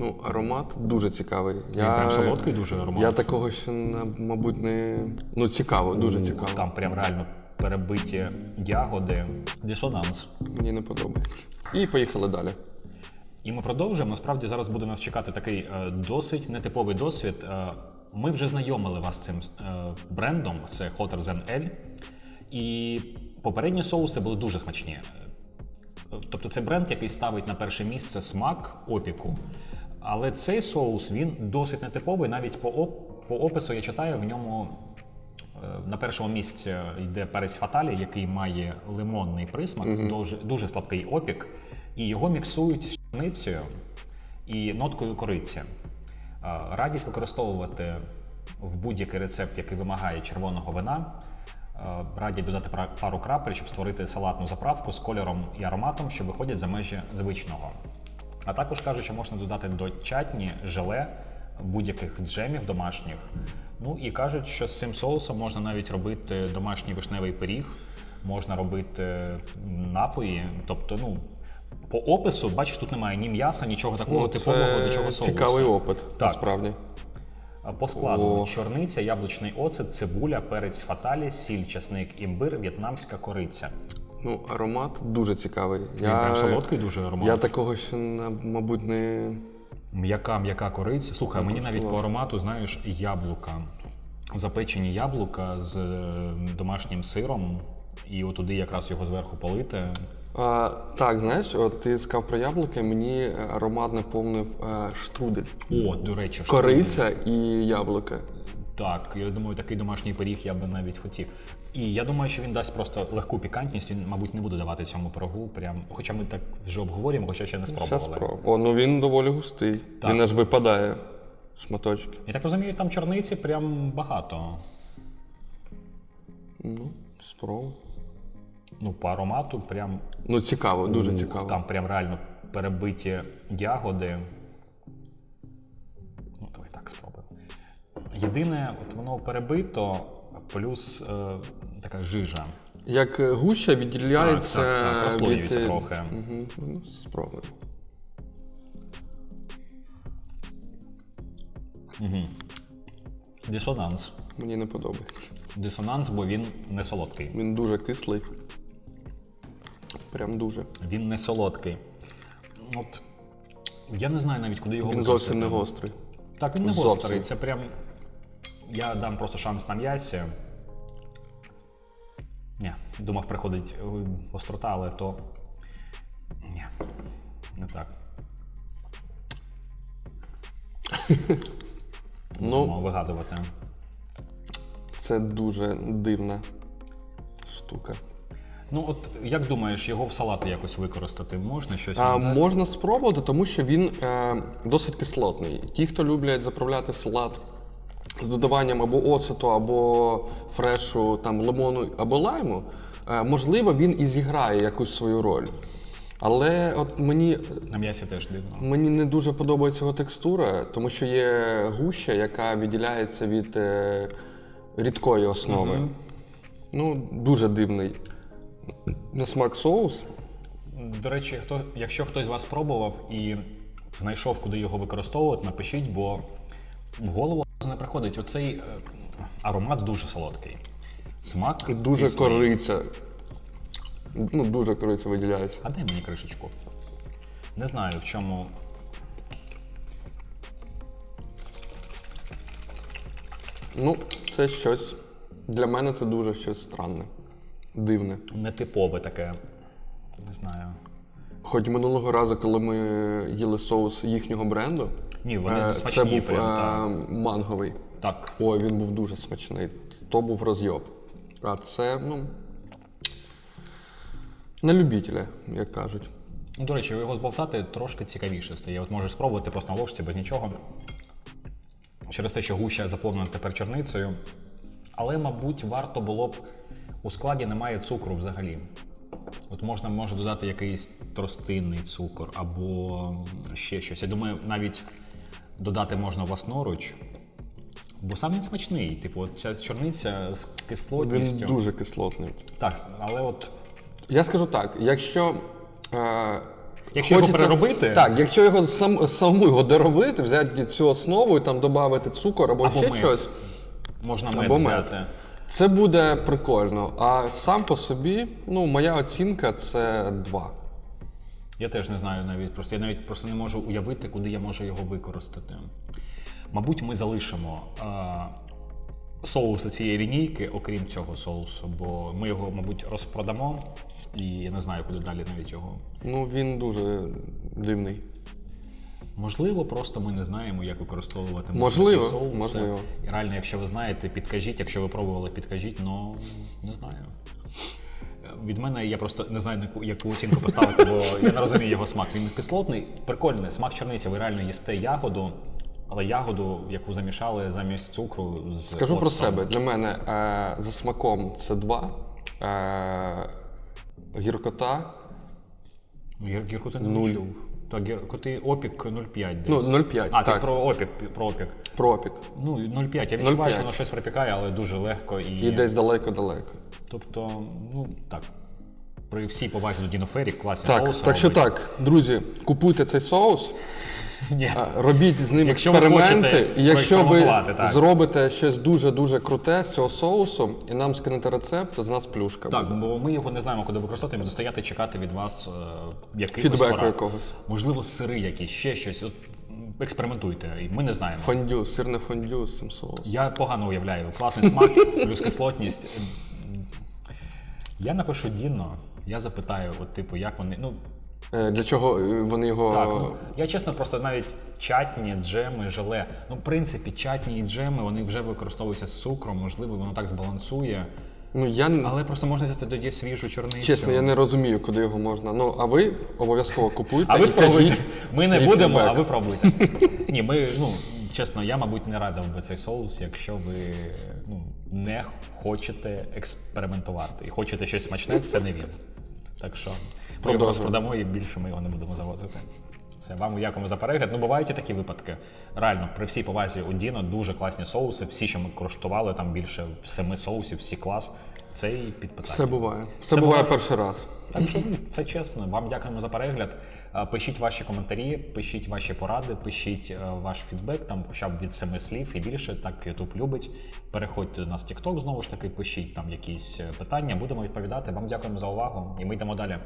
Ну, аромат дуже цікавий. Він прям солодкий дуже аромат. Я такого ще, мабуть, не. Ну, цікаво, дуже Ух, цікаво. Там прям реально перебиті ягоди. Дисонанс. Мені не подобається. І поїхали далі. І ми продовжуємо. Насправді зараз буде нас чекати такий е, досить нетиповий досвід. Е, ми вже знайомили вас з цим е, брендом, це Hotter Than L. І попередні соуси були дуже смачні. Тобто це бренд, який ставить на перше місце смак опіку. Але цей соус він досить нетиповий. Навіть по, оп- по опису я читаю, в ньому е, на першому місці йде перець фаталі, який має лимонний присмак, дуже, дуже слабкий опік, і його міксують з пшеницею і ноткою кориці. Е, Радять використовувати в будь-який рецепт, який вимагає червоного вина. Е, Радять додати пару крапель, щоб створити салатну заправку з кольором і ароматом, що виходять за межі звичного. А також кажуть, що можна додати до чатні, желе, будь-яких джемів домашніх. Ну і кажуть, що з цим соусом можна навіть робити домашній вишневий пиріг, можна робити напої. Тобто, ну, по опису, бачиш, тут немає ні м'яса, нічого такого Ну, типового до чого соусу. цікавий опит, Так. насправді. По складу О. чорниця, яблучний оцет, цибуля, перець фаталі, сіль, часник, імбир, в'єтнамська кориця. Ну, аромат дуже цікавий. Він прям солодкий дуже аромат. Я такого ще, мабуть, не. М'яка, м'яка кориця. Слухай, мені навіть по аромату, знаєш, яблука. Запечені яблука з домашнім сиром, і отуди якраз його зверху полити. А, так, знаєш, от ти сказав про яблуки, мені е, аромат наповнив е, штрудель. О, до речі, що Кориця і яблука. Так, я думаю, такий домашній пиріг я би навіть хотів. І я думаю, що він дасть просто легку пікантність. Він, мабуть, не буде давати цьому пирогу. Прям, хоча ми так вже обговорюємо, хоча ще не спробували. спробую. О, ну він доволі густий. Так. Він аж випадає шматочки. Я так розумію, там чорниці прям багато. Ну, спробуй. Ну, по аромату, прям Ну, цікаво, дуже цікаво. Там прям реально перебиті ягоди. Ну, давай так спробуємо. Єдине, от воно перебито, плюс е, така жижа. Як е, гуща відділяється Так, так, так, розслоюється від... трохи. Угу. Ну, спробуємо. Дисонанс. Мені не подобається. Дисонанс, бо він не солодкий. Він дуже кислий. Прям дуже. Він не солодкий. От, я не знаю навіть, куди його Він використати. зовсім не гострий. Так, він не Зовсім. гострий. Це прям. Я дам просто шанс на м'ясі. Ні, думав, приходить е, острота, але то. Ні, не так. Ну, Будемо вигадувати. це дуже дивна штука. Ну, от як думаєш, його в салати якось використати можна щось? А, можна спробувати, тому що він е, досить кислотний. Ті, хто люблять заправляти салат з додаванням або оцету, або фрешу, там, лимону або лайму, е, можливо, він і зіграє якусь свою роль. Але от мені, На м'ясі теж дивно. мені не дуже подобається його текстура, тому що є гуща, яка відділяється від е, рідкої основи. Ну, дуже дивний на смак соус. До речі, хто, якщо хтось з вас спробував і знайшов, куди його використовувати, напишіть, бо в голову не приходить. Оцей е, аромат дуже солодкий. Смак І дуже кислий. кориця. Ну, дуже кориця виділяється. А дай мені кришечку. Не знаю, в чому. Ну, це щось. Для мене це дуже щось странне, дивне. Нетипове таке. Не знаю. Хоч минулого разу, коли ми їли соус їхнього бренду, Ні, вони е, смачні це був прям, е, так. манговий. Так. Ой, він був дуже смачний. То був розйоб. А це, ну. На любителя, як кажуть. Ну, До речі, його збовтати трошки цікавіше стає. От можеш спробувати просто на ложці без нічого. Через те, що гуща заповнена тепер чорницею. Але, мабуть, варто було б у складі немає цукру взагалі. От можна може додати якийсь тростинний цукор або ще щось. Я думаю, навіть додати можна власноруч. Бо сам він смачний. Типу, от ця чорниця з кислотністю. Він дуже кислотний. Так, але от Я скажу так: якщо е, Якщо його переробити, Так, якщо його сам, саму його доробити, взяти цю основу і там додати цукор або, Або ще мед. щось, можна мед або мед. Це буде прикольно. А сам по собі, ну, моя оцінка це 2. Я теж не знаю навіть просто. Я навіть просто не можу уявити, куди я можу його використати. Мабуть, ми залишимо е, соуси цієї лінійки, окрім цього соусу, бо ми його, мабуть, розпродамо, і я не знаю, куди далі навіть його. Ну, він дуже дивний. Можливо, просто ми не знаємо, як використовувати Можливо, соуси. можливо. І реально, якщо ви знаєте, підкажіть. Якщо ви пробували, підкажіть, ну не знаю. Від мене я просто не знаю, яку- оцінку поставити, бо я не розумію його смак. Він кислотний, прикольний, смак чорниці. Ви реально їсте ягоду, але ягоду, яку замішали замість цукру з Скажу про себе. Для мене е, за смаком це 2. Е, гіркота Гір, гірку не Нуль. Чув. Так, опік 0,5 десь. Ну, 0,5, А, ти так. про опік, про опік. Ну, 0,5. Я відчуваю, 0,5. що воно щось припікає, але дуже легко і. І десь далеко-далеко. Тобто, ну так. При всій повазі до Дінофері класний Так, соус. так що так, друзі, купуйте цей соус, Ні. робіть з ним Якщо ви експерименти, хочете і якщо ви так. зробите щось дуже-дуже круте з цього соусу, і нам скинете рецепт, то з нас плюшка. Так, буде. бо ми його не знаємо, куди використовувати, ми достояти чекати від вас е, якихось Фідбеку якогось. Можливо, сири якісь, ще щось. От, експериментуйте, і ми не знаємо. Фондю, сирне фондю з цим соусом. Я погано уявляю. Класний смак, плюс кислотність. Я напишу Діно, я запитаю, от, типу, як вони. Ну, Для чого е, вони його. Так, ну, я чесно, просто навіть чатні, джеми, желе. Ну, в принципі, чатні і джеми вони вже використовуються з цукром, можливо, воно так збалансує. Ну я Але просто можна взяти тоді свіжу чорницю. чесно, я не розумію, куди його можна. Ну а ви обов'язково купуйте. А ви спробуйте. Ми не будемо, а ви пробуйте. Ні, ми, ну, чесно, я, мабуть, не радив би цей соус, якщо ви ну, не хочете експериментувати і хочете щось смачне, це не він. Так що ми його розпродамо і більше ми його не будемо завозити. Все, вам дякуємо за перегляд. Ну, бувають і такі випадки. Реально, при всій повазі у Діно дуже класні соуси. Всі, що ми коштували, там більше семи соусів, всі клас. Цей під питання. Все буває. Все, Все буває перший раз. Так що все це чесно. Вам дякуємо за перегляд. Пишіть ваші коментарі, пишіть ваші поради, пишіть е, ваш фідбек, там хоча б від семи слів і більше. Так YouTube любить. Переходьте до нас в TikTok, знову ж таки, пишіть там якісь е, питання, будемо відповідати. Вам дякуємо за увагу, і ми йдемо далі.